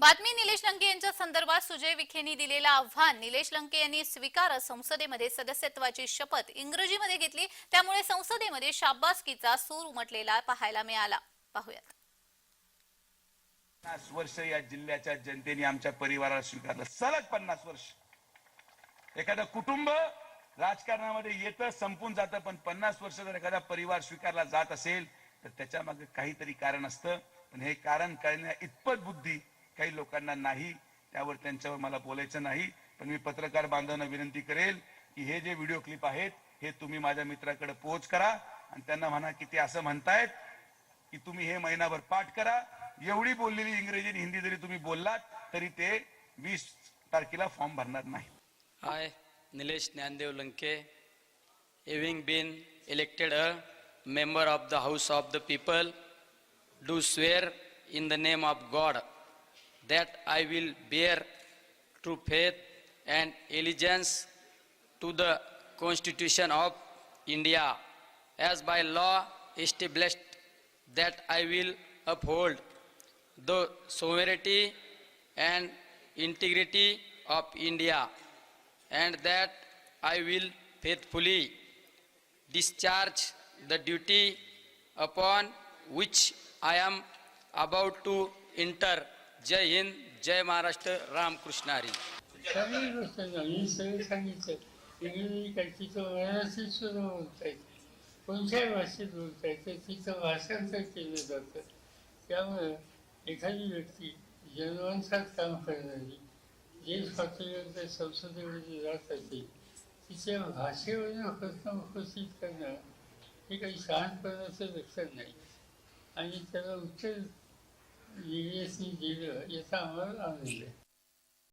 बातमी निलेश लंके यांच्या संदर्भात सुजय विखेंनी दिलेलं आव्हान. निलेश लंके यांनी स्वीकारत संसदेमध्ये सदस्यत्वाची शपथ इंग्रजीमध्ये घेतली. त्यामुळे संसदेमध्ये शाब्बासकीचा सूर उमटलेला पाहायला मिळाला. पाहूयात. पन्नास वर्ष या जिल्ह्याच्या जनतेने आमच्या परिवाराला स्वीकारलं. सलग पन्नास वर्ष. एखादं कुटुंब राजकारणामध्ये येतं संपून जातं पण पन्नास वर्ष जर एखादा परिवार स्वीकारला जात असेल तर त्याच्यामागे काहीतरी कारण असतं. पण हे कारण कळण्या इतपत बुद्धी काही लोकांना नाही त्यावर त्यांच्यावर मला बोलायचं नाही पण मी पत्रकार बांधवांना विनंती करेल की हे जे व्हिडिओ क्लिप आहेत हे तुम्ही माझ्या मित्राकडे पोहोच करा आणि त्यांना म्हणा की ते असं म्हणतायत की तुम्ही हे महिनाभर पाठ करा. एवढी बोललेली इंग्रजी आणि हिंदी जरी तुम्ही बोललात तरी ते वीस तारखेला फॉर्म भरणार नाही. I Nilesh Dnyandev Lanke having been elected a member of the House of the People, do swear in the name of God. That I will bear true faith and allegiance to the Constitution of India as by law established that I will uphold the sovereignty and integrity of India and that I will faithfully discharge the duty upon which I am about to enter. जय हिंद जय महाराष्ट्र रामकृष्ण हरी. सगळी गोष्ट मी सगळी सांगितलं. इंग्रजी काय तिचं मराठीत सुद्धा बोलता येते कोणत्याही भाषेत बोलता येतं तिचं भाषांतर केलं जातं. त्यामुळं एखादी व्यक्ती जनवंशात काम करणारी जे स्वातंत्र्य संसदेमध्ये जात असेल तिच्या भाषेवरून प्रश्न उपस्थित करणं हे काही शहाणपणाचं लक्षण नाही. आणि त्याला उत्तर 星期六一上午上那个。